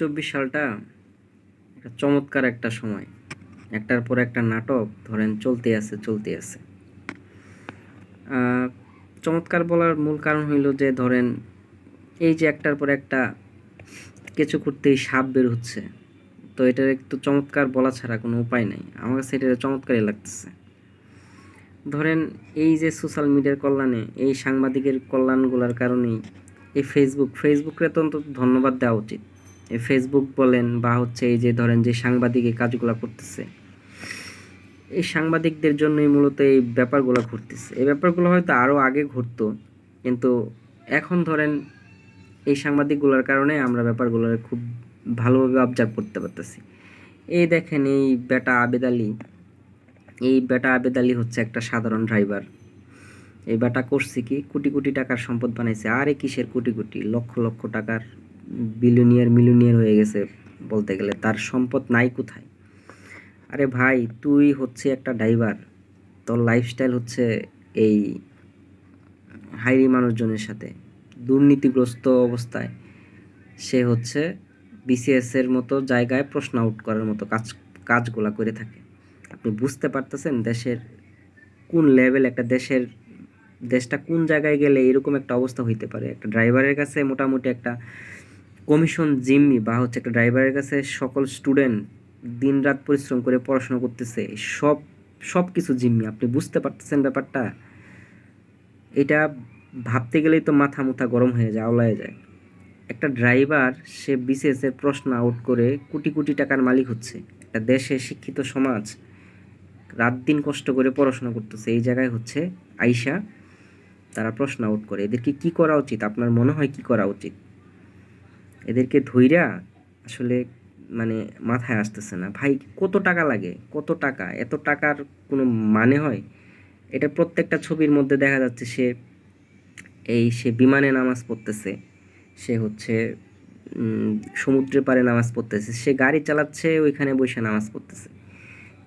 চব্বিশ সালটা একটা চমৎকার একটা সময়। একটার পর একটা নাটক, ধরেন চলতে আছে চলতে আছে। চমৎকার বলার মূল কারণ হইল যে, ধরেন এই যে একটার পর একটা কিছু করতেই সাপ বের হচ্ছে, তো এটার একটু চমৎকার বলা ছাড়া কোনো উপায় নাই। আমার কাছে এটা চমৎকারই লাগতেছে। ধরেন এই যে সোশ্যাল মিডিয়ার কল্যাণে, এই সাংবাদিকের কল্যাণগুলোর কারণেই এই ফেসবুক ফেসবুককে তো অন্তত ধন্যবাদ দেওয়া উচিত। ফেসবুক বলেন বা হচ্ছে এই যে ধরেন যে সাংবাদিক এই কাজগুলো করতেছে, এই সাংবাদিকদের জন্যই মূলত এই ব্যাপারগুলো ঘটতেছে। এই ব্যাপারগুলো হয়তো আরও আগে ঘটতো, কিন্তু এখন ধরেন এই সাংবাদিকগুলোর কারণে আমরা ব্যাপারগুলো খুব ভালোভাবে অবজার্ভ করতে পারতেছি। এই দেখেন এই বেটা আবেদ আলী, এই বেটা আবেদ আলী হচ্ছে একটা সাধারণ ড্রাইভার এই বেটা করছে কি? কোটি কোটি টাকার সম্পদ বানাইছে। আরে কিসের কোটি কোটি? লক্ষ লক্ষ টাকার বিলিয়নিয়ার মিলিয়নিয়ার হয়ে গেছে বলতে গেলে। তার সম্পদ নাই কোথায়? আরে ভাই, তুই হচ্ছে একটা ড্রাইভার তোর লাইফস্টাইল হচ্ছে এই হাইরি মানুষজনের সাথে। দুর্নীতিগ্রস্ত অবস্থায় সে হচ্ছে বিসিএস এর মতো জায়গায় প্রশ্ন আউট করার মতো কাজ, কাজগুলা করে থাকে। আপনি বুঝতে পারতেছেন দেশের কোন লেভেল একটা দেশের, দেশটা কোন জায়গায় গেলে এরকম একটা অবস্থা হইতে পারে? একটা ড্রাইভারের কাছে মোটামুটি একটা কমিশন জিম্মি বা হচ্ছে একটা ড্রাইভারের কাছে সকল স্টুডেন্ট দিনরাত পরিশ্রম করে পড়াশোনা করতেছে, সব সব কিছু জিম্মি। আপনি বুঝতে পারতেছেন ব্যাপারটা? এটা ভাবতে গেলেই তো মাথা মুথা গরম হয়ে যায়, আওলায় যায়। একটা ড্রাইভার, সে বিসিএস এর প্রশ্ন আউট করে কোটি কোটি টাকার মালিক হচ্ছে। একটা দেশে শিক্ষিত সমাজ রাত দিন কষ্ট করে পড়াশোনা করতেছে, এই জায়গায় হচ্ছে আইসা তারা প্রশ্ন আউট করে। এদেরকে কি করা উচিত? আপনার মনে হয় কি করা উচিত? এদেরকে ধৈর্যা আসলে মানে মাথায় আসতেছে না। ভাই কত টাকা লাগে? কত টাকা? এত টাকার কোনো মানে হয়? এটা প্রত্যেকটা ছবির মধ্যে দেখা যাচ্ছে সে এই সে বিমানে নামাজ পড়তেছে সে হচ্ছে উম, সমুদ্রের পাড়ে নামাজ পড়তেছে সে গাড়ি চালাচ্ছে ওইখানে বসে নামাজ পড়তেছে।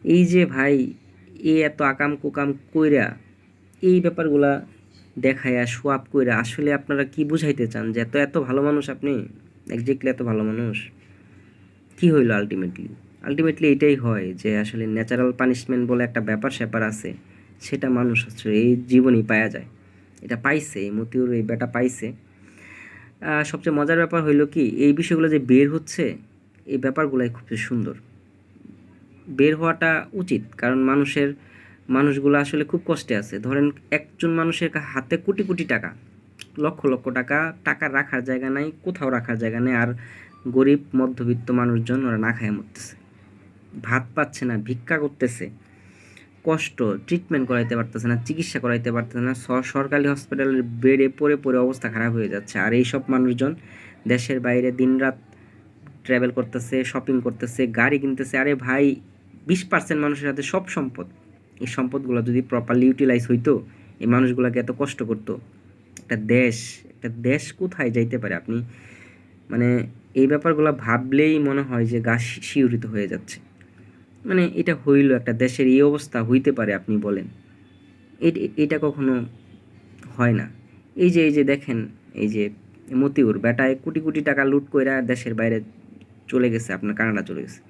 এই যে ভাই এ এত আকাম কুকাম কইরা এই ব্যাপারগুলা দেখায়া সোয়াপ কইরা আসলে আপনারা কি বুঝাইতে চান যে এত এত ভালো মানুষ আপনি? একজাক্টলি এত ভালো মানুষ? কি হইল আলটিমেটলি আলটিমেটলি এটাই হয় যে আসলে ন্যাচারাল পানিশমেন্ট বলে একটা ব্যাপার স্যাপার আছে, সেটা মানুষ আসলে এই জীবনেই পাওয়া যায়। এটা পাইছে, এই মতিউর এই বেটা পাইছে। সবচেয়ে মজার ব্যাপার হইল কি, এই বিষয়গুলো যে বের হচ্ছে, এই ব্যাপারগুলাই খুব সুন্দর। বের হওয়াটা উচিত, কারণ মানুষের, মানুষগুলো আসলে খুব কষ্টে আছে। ধরেন একজন মানুষের হাতে কোটি কোটি টাকা লক্ষ লক্ষ টাকা টাকা রাখার জায়গা নাই, কোথাও রাখার জায়গা নেই, আর গরিব, মধ্যবিত্ত মানুষজন ওরা না খায় মরতেছে। ভাত পাচ্ছে না, ভিক্ষা করতেছে, কষ্ট ট্রিটমেন্ট করাইতে পারতেছে না, চিকিৎসা করাইতে পারতেছে না সরকারি হসপিটালের বেডে পড়ে পড়ে অবস্থা খারাপ হয়ে যাচ্ছে। আর এই সব মানুষজন দেশের বাইরে দিনরাত ট্রাভেল করতেছে শপিং করতেছে, গাড়ি কিনতেছে। আরে ভাই, বিশ পার্সেন্ট মানুষের হাতে সব সম্পদ। এই সম্পদগুলো যদি প্রপারলি ইউটিলাইজ হইতো, এই মানুষগুলোকে এত কষ্ট করতো। একটা দেশ একটা দেশ কোথায় যাইতে পারে আপনি? মানে এই ব্যাপারগুলো ভাবলেই মনে হয় যে গা শি- শিহরিত হয়ে যাচ্ছে। মানে এটা হইল একটা দেশের এই অবস্থা হইতে পারে আপনি বলেন। এটা কখনো হয় না। এই যে এই যে দেখেন, এই যে মতিউর বেটায় কোটি কোটি টাকা লুট কইরা দেশের বাইরে চলে গেছে, আপনার কানাডা চলে গেছে।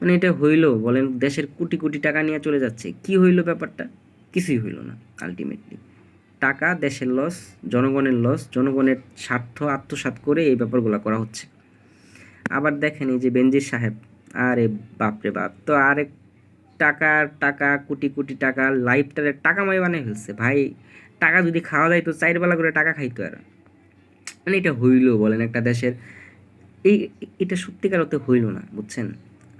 মানে এটা হইল, বলেন দেশের কোটি কোটি টাকা নিয়ে চলে যাচ্ছে। কি হইল ব্যাপারটা? কিছুই হইল না আলটিমেটলি টাকা, দেশের লস জনগণের লস জনগণের স্বার্থ, আত্মসাৎ করে এই ব্যাপারগুলো করা হচ্ছে। আবার দেখেন এই যে বেনজির সাহেব, আরে বাপরে বাপ, তো আরেক টাকা টাকা, কোটি কোটি টাকা লাইফটারে টাকাময় বানিয়ে ফেলছে। ভাই, টাকা যদি খাওয়া যায় তো চার বেলা করে টাকা খাইতো আর। মানে এটা হইল বলেন একটা দেশের, এই, এটা সত্যিকার হইল না, বুঝছেন?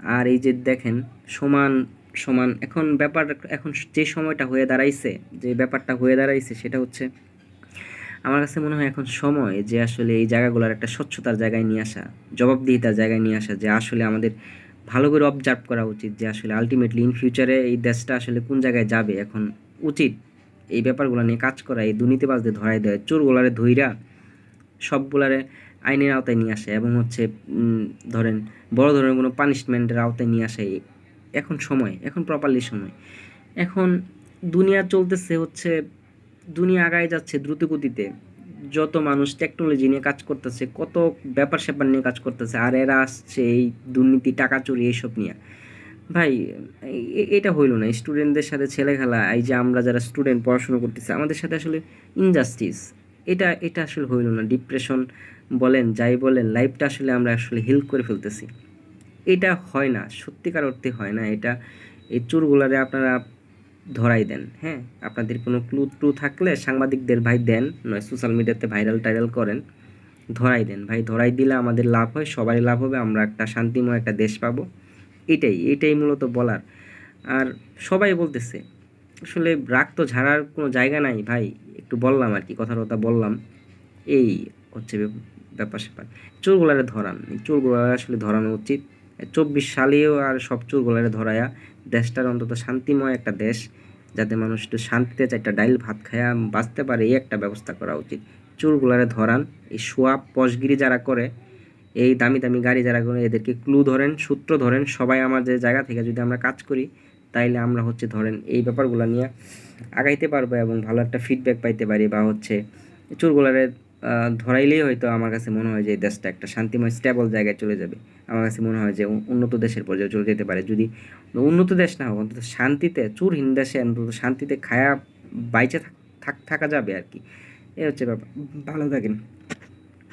আর এই যে দেখেন সমান সমান। এখন ব্যাপার, এখন যে সময়টা হয়ে দাঁড়াইছে, যে ব্যাপারটা হয়ে দাঁড়াইছে, সেটা হচ্ছে আমার কাছে মনে হয় এখন সময় যে আসলে এই জায়গাগুলোর একটা স্বচ্ছতার জায়গায় নিয়ে আসা, জবাবদিহিতার জায়গায় নিয়ে আসা, যে আসলে আমাদের ভালো করে অবজার্ভ করা উচিত, যে আসলে আলটিমেটলি ইন ফিউচারে এই দেশটা আসলে কোন জায়গায় যাবে। এখন উচিত এই ব্যাপারগুলো নিয়ে কাজ করা, এই দুর্নীতিবাজদের ধরাই দেয় চোরগুলারে ধইরা সবগুলারে আইনের আওতায় নিয়ে আসে, এবং হচ্ছে ধরেন বড় ধরনের কোনো পানিশমেন্টের আওতায় নিয়ে আসে এখন সময়, এখন প্রপারলি সময়। এখন দুনিয়া চলতেছে হচ্ছে, দুনিয়া আগায় যাচ্ছে দ্রুত গতিতে যত মানুষ টেকনোলজি নিয়ে কাজ করতেছে, কত ব্যাপার স্যাপার নিয়ে কাজ করতেছে, আর এরা আসছে এই দুর্নীতি, টাকা চুরি, এইসব নিয়ে। ভাই এটা হইল না। স্টুডেন্টদের সাথে ছেলে খেলা এই যে আমরা যারা স্টুডেন্ট পড়াশোনা করতেছি, আমাদের সাথে আসলে ইনজাস্টিস এটা এটা আসলে হইল না। ডিপ্রেশন বলেন, যাই বলেন লাইফটা আসলে আমরা আসলে হেল্প করে ফেলতেছি। এটা হয় না, সত্যিকার অর্থে হয় না। এটা, এই চোরগুলারে আপনারা ধরাই দেন হ্যাঁ? আপনাদের কোনো ক্লু ট্রু থাকলে সাংবাদিকদের ভাই দেন, নয় সোশ্যাল মিডিয়াতে ভাইরাল টাইরাল করেন, ধরাই দেন। ভাই, ধরাই দিলে আমাদের লাভ হয়, সবারই লাভ হবে, আমরা একটা শান্তিময় একটা দেশ পাবো। এটাই এটাই মূলত বলার। আর সবাই বলতেছে, আসলে রাগ তো ঝাড়ার কোনো জায়গা নাই, ভাই। একটু বললাম আর কি কথা কথা বললাম। এই হচ্ছে ব্যাপ- ব্যাপার স্যাপার চোরগুলারে ধরান চোরগুলারে আসলে ধরানো উচিত। চব্বিশ সালেও আর সব চোরগুলারে ধরায়া দেশটার অন্তত শান্তিময় একটা দেশ, যাতে মানুষ একটু শান্তিতে চারটা ডাইল ভাত খায়া বাঁচতে পারে, এই একটা ব্যবস্থা করা উচিত। চোরগুলারে ধরান, এই সোয়াব পশগিরি যারা করে, এই দামি দামি গাড়ি যারা করে, এদেরকে ক্লু ধরেন, সূত্র ধরেন, সবাই আমাদের জায়গা থেকে যদি আমরা কাজ করি, তাইলে আমরা হচ্ছে ধরেন এই ব্যাপারগুলো নিয়ে আগাইতে পারব এবং ভালো একটা ফিডব্যাক পাইতে পারি বা হচ্ছে চোরগুলারে ধরাইলেই হয়তো আমার কাছে মনে হয় যে দেশটা একটা শান্তিময় স্টেবল জায়গায় চলে যাবে। আমার কাছে মনে হয় যে উন্নত দেশের পর্যায়ে চলে যেতে পারে। যদি উন্নত দেশ না হোক, অন্তত শান্তিতে চুরহীন দেশে অন্তত শান্তিতে খায়া বাইচে থাক থাকা যাবে আর কি। এ হচ্ছে ব্যাপার। ভালো থাকেন।